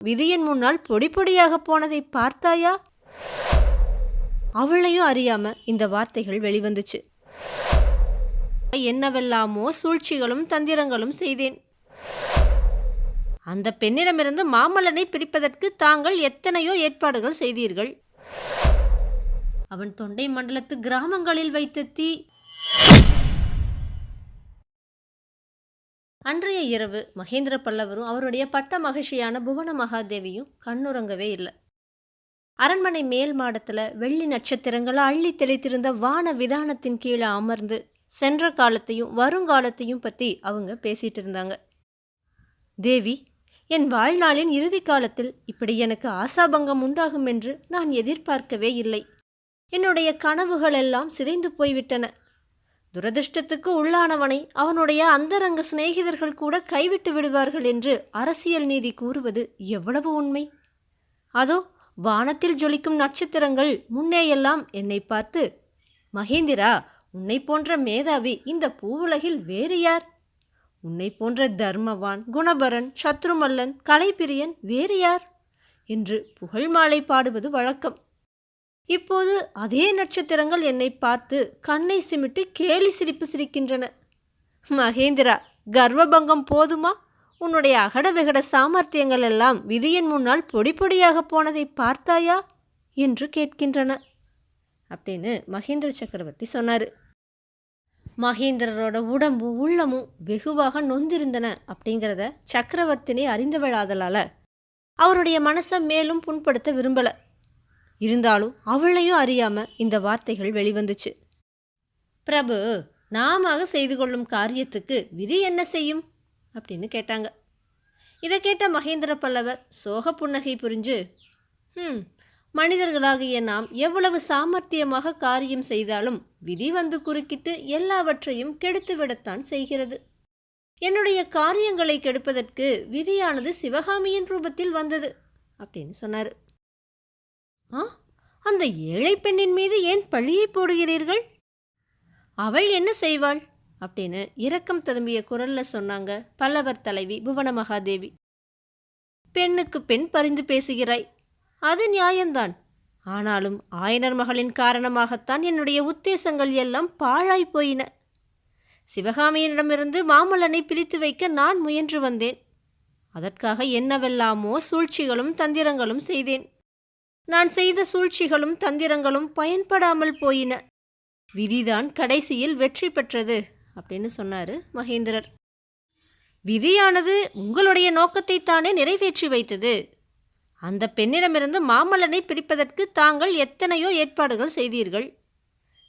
விதியின் முன்னால் பொடி பொடியாக போனதை பார்த்தாயா? அவளையும் அறியாம இந்த வார்த்தைகள் வெளிவந்துச்சு. என்னவெல்லாமோ சூழ்ச்சிகளும் தந்திரங்களும் செய்தேன். அந்த பெண்ணிடமிருந்து மாமல்லனை பிரிப்பதற்கு தாங்கள் எத்தனையோ ஏற்பாடுகள் செய்தீர்கள். அவன் தொண்டை மண்டலத்து கிராமங்களில் வைத்த தீ அன்றைய இரவு மகேந்திர பல்லவரும் அவருடைய பட்ட மகிழ்ச்சியான புவன மகாதேவியும் கண்ணுறங்கவே இல்லை. அரண்மனை மேல் மாடத்தில் வெள்ளி நட்சத்திரங்களை அள்ளி தெளித்திருந்த வான விதானத்தின் கீழே அமர்ந்து சென்ற காலத்தையும் வருங்காலத்தையும் பற்றி அவங்க பேசிகிட்டு இருந்தாங்க. தேவி என் வாழ்நாளின் இறுதி காலத்தில் இப்படி எனக்கு ஆசாபங்கம் உண்டாகும் என்று நான் எதிர்பார்க்கவே இல்லை. என்னுடைய கனவுகள் எல்லாம் சிதைந்து போய்விட்டன. துரதிர்ஷ்டத்துக்கு உள்ளானவனை அவனுடைய அந்தரங்க சிநேகிதர்கள் கூட கைவிட்டு விடுவார்கள் என்று அரசியல் நீதி கூறுவது எவ்வளவு உண்மை? அதோ வானத்தில் ஜொலிக்கும் நட்சத்திரங்கள் முன்னேயெல்லாம் என்னை பார்த்து மகேந்திரா உன்னை போன்ற மேதாவி இந்த பூவுலகில் வேறு யார்? உன்னை போன்ற தர்மவான் குணபரன் சத்ருமல்லன் கலைப்பிரியன் வேறு யார்? என்று புகழ் மாலை பாடுவது வழக்கம். இப்போது அதே நட்சத்திரங்கள் என்னை பார்த்து கண்ணை சிமிட்டு கேலி சிரிப்பு சிரிக்கின்றன. மகேந்திரா கர்வபங்கம் போதுமா? உன்னுடைய அகட விகட சாமர்த்தியங்கள் எல்லாம் விதியின் முன்னால் பொடி பொடியாக போனதை பார்த்தாயா? என்று கேட்கின்றன. அப்படின்னு மகேந்திர சக்கரவர்த்தி சொன்னார். மகேந்திரரோட உடம்பும் உள்ளமும் வெகுவாக நொந்திருந்தன அப்படிங்கிறத சக்கரவர்த்தினி அறிந்தவளாதலால அவருடைய மனசை மேலும் புண்படுத்த விரும்பலை. இருந்தாலும் அவளையும் அறியாம இந்த வார்த்தைகள் வெளிவந்துச்சு. பிரபு நாம செய்து கொள்ளும் காரியத்துக்கு விதி என்ன செய்யும்? அப்படின்னு கேட்டாங்க. இதை கேட்ட மகேந்திர பல்லவர் சோக புன்னகை புரிஞ்சு ம் மனிதர்களாகிய நாம் எவ்வளவு சாமர்த்தியமாக காரியம் செய்தாலும் விதி வந்து குறுக்கிட்டு எல்லாவற்றையும் கெடுத்துவிடத்தான் செய்கிறது. என்னுடைய காரியங்களை கெடுப்பதற்கு விதியானது சிவகாமியின் ரூபத்தில் வந்தது அப்படின்னு சொன்னார். ஆ? அந்த ஏழை பெண்ணின் மீது ஏன் பழியை போடுகிறீர்கள்? அவள் என்ன செய்வாள்? அப்படின்னு இரக்கம் ததும்பிய குரல்ல சொன்னாங்க பல்லவர் தலைவி புவன மகாதேவி. பெண்ணுக்கு பெண் பரிந்து பேசுகிறாய். அது நியாயம்தான். ஆனாலும் ஆயனர் மகளின் காரணமாகத்தான் என்னுடைய உத்தேசங்கள் எல்லாம் பாழாய் போயின. சிவகாமியனிடமிருந்து மாமல்லனை பிரித்து வைக்க நான் முயன்று வந்தேன். அதற்காக என்னவெல்லாமோ சூழ்ச்சிகளும் தந்திரங்களும் செய்தேன். நான் செய்த சூழ்ச்சிகளும் தந்திரங்களும் பயன்படாமல் போயின. விதிதான் கடைசியில் வெற்றி பெற்றது அப்படின்னு சொன்னாரு மகேந்திரர். விதியானது உங்களுடைய நோக்கத்தை தானே நிறைவேற்றி வைத்தது. அந்த பெண்ணிடமிருந்து மாமல்லனை பிரிப்பதற்கு தாங்கள் எத்தனையோ ஏற்பாடுகள் செய்தீர்கள்.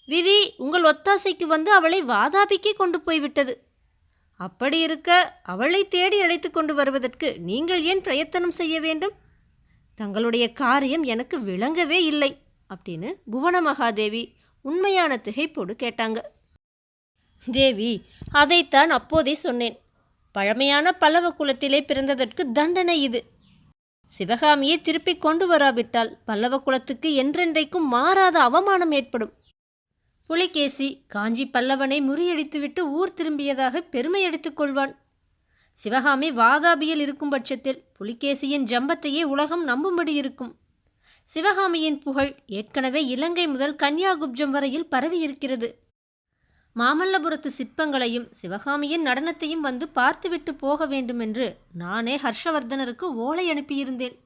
விதி உங்கள் ஒத்தாசைக்கு வந்து அவளை வாதாபிக்கு கொண்டு போய்விட்டது அப்படி இருக்க அவளை தேடி அழைத்து கொண்டு வருவதற்கு நீங்கள் ஏன் பிரயத்தனம் செய்ய வேண்டும்? தங்களுடைய காரியம் எனக்கு விளங்கவே இல்லை அப்படின்னு புவன மகாதேவி உண்மையான திகைப்போடு கேட்டாங்க. தேவி அதைத்தான் அப்போதே சொன்னேன். பழமையான பல்லவ குலத்திலே பிறந்ததற்கு தண்டனை இது. சிவகாமியை திருப்பி கொண்டு வராவிட்டால் பல்லவ குலத்துக்கு என்றென்றைக்கும் மாறாத அவமானம் ஏற்படும். புலிகேசி காஞ்சி பல்லவனை முறியடித்துவிட்டு ஊர் திரும்பியதாக பெருமை எடுத்துக்கொள்வான் சிவகாமி வாதாபியில் இருக்கும் பட்சத்தில் புலிகேசியின் ஜம்பத்தையே உலகம் நம்பும்படி இருக்கும். சிவகாமியின் புகழ் ஏற்கனவே இலங்கை முதல் கன்னியாகுப்ஜம் வரையில் பரவியிருக்கிறது. மாமல்லபுரத்து சிற்பங்களையும் சிவகாமியின் நடனத்தையும் வந்து பார்த்துவிட்டு போக வேண்டுமென்று நானே ஹர்ஷவர்தனருக்கு ஓலை அனுப்பியிருந்தேன்.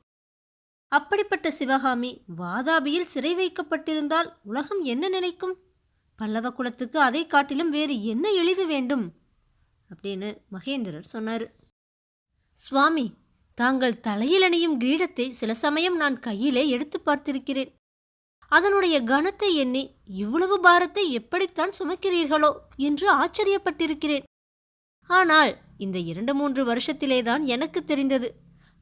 அப்படிப்பட்ட சிவகாமி வாதாபியில் சிறை வைக்கப்பட்டிருந்தால் உலகம் என்ன நினைக்கும்? பல்லவ குலத்துக்கு அதை காட்டிலும் வேறு என்ன இழிவு வேண்டும்? அப்படின்னு மகேந்திரர் சொன்னார். சுவாமி தாங்கள் தலையில் அணியும் கிரீடத்தை சில சமயம் நான் கையிலே எடுத்து பார்த்திருக்கிறேன். அதனுடைய கனத்தை எண்ணி இவ்வளவு பாரத்தை எப்படித்தான் சுமக்கிறீர்களோ என்று ஆச்சரியப்பட்டிருக்கிறேன். ஆனால் இந்த இரண்டு மூன்று வருஷத்திலேதான் எனக்கு தெரிந்தது.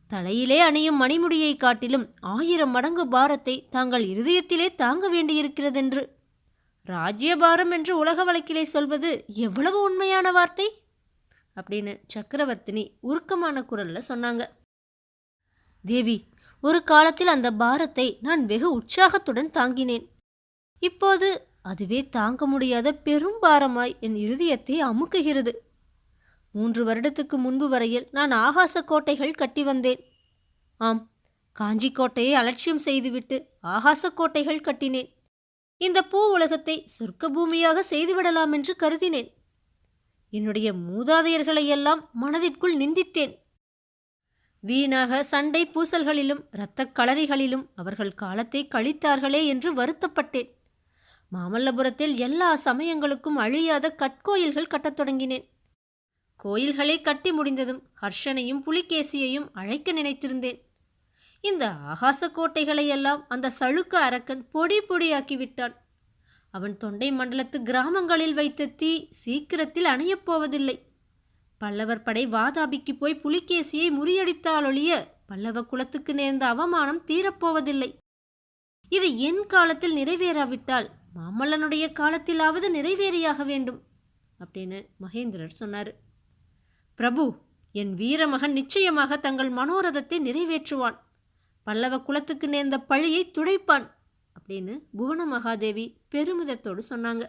தலையிலே அணியும் மணிமுடியை காட்டிலும் ஆயிரம் மடங்கு பாரத்தை தாங்கள் இருதயத்திலே தாங்க வேண்டியிருக்கிறதென்று. ராஜ்யபாரம் என்று உலக வழக்கிலே சொல்வது எவ்வளவு உண்மையான வார்த்தை? அப்படின்னு சக்கரவர்த்தினி உருக்கமான குரலில் சொன்னாங்க. தேவி ஒரு காலத்தில் அந்த பாரத்தை நான் வெகு உற்சாகத்துடன் தாங்கினேன். இப்போது அதுவே தாங்க முடியாத பெரும் பாரமாய் என் இருதயத்தை அமுக்குகிறது. மூன்று வருடத்துக்கு முன்பு வரையில் நான் ஆகாச கோட்டைகள் கட்டி வந்தேன். ஆம் காஞ்சி கோட்டையை அலட்சியம் செய்துவிட்டு ஆகாச கோட்டைகள் கட்டினேன். இந்த பூ உலகத்தை சொர்க்க பூமியாக செய்துவிடலாம் என்று கருதினேன். என்னுடைய மூதாதையர்களையெல்லாம் மனதிற்குள் நிந்தித்தேன். வீணாக சண்டை பூசல்களிலும் இரத்தக் களரிகளிலும் அவர்கள் காலத்தை கழித்தார்களே என்று வருத்தப்பட்டேன். மாமல்லபுரத்தில் எல்லா சமயங்களுக்கும் அழியாத கற்கோயில்கள் கட்டத் தொடங்கினேன். கோயில்களை கட்டி முடிந்ததும் ஹர்ஷனையும் புலிகேசியையும் அழைக்க நினைத்திருந்தேன். இந்த ஆகாச கோட்டைகளையெல்லாம் அந்த சளுக்க அரக்கன் பொடி பொடியாக்கிவிட்டான் அவன் தொண்டை மண்டலத்து கிராமங்களில் வைத்த தீ சீக்கிரத்தில் அணையப் போவதில்லை. பல்லவர் படை வாதாபிக்கு போய் புலிகேசியை முறியடித்தாலொழிய பல்லவ குலத்துக்கு நேர்ந்த அவமானம் தீரப்போவதில்லை. இது என் காலத்தில் நிறைவேறாவிட்டால் மாமல்லனுடைய காலத்திலாவது நிறைவேறியாக வேண்டும் அப்படின்னு மகேந்திரர் சொன்னார். பிரபு என் வீரமகன் நிச்சயமாக தங்கள் மனோரதத்தை நிறைவேற்றுவான். பல்லவ குலத்துக்கு நேர்ந்த பழியை துடைப்பான். அப்படின்னு புவன மகாதேவி பெருமிதத்தோடு சொன்னாங்க.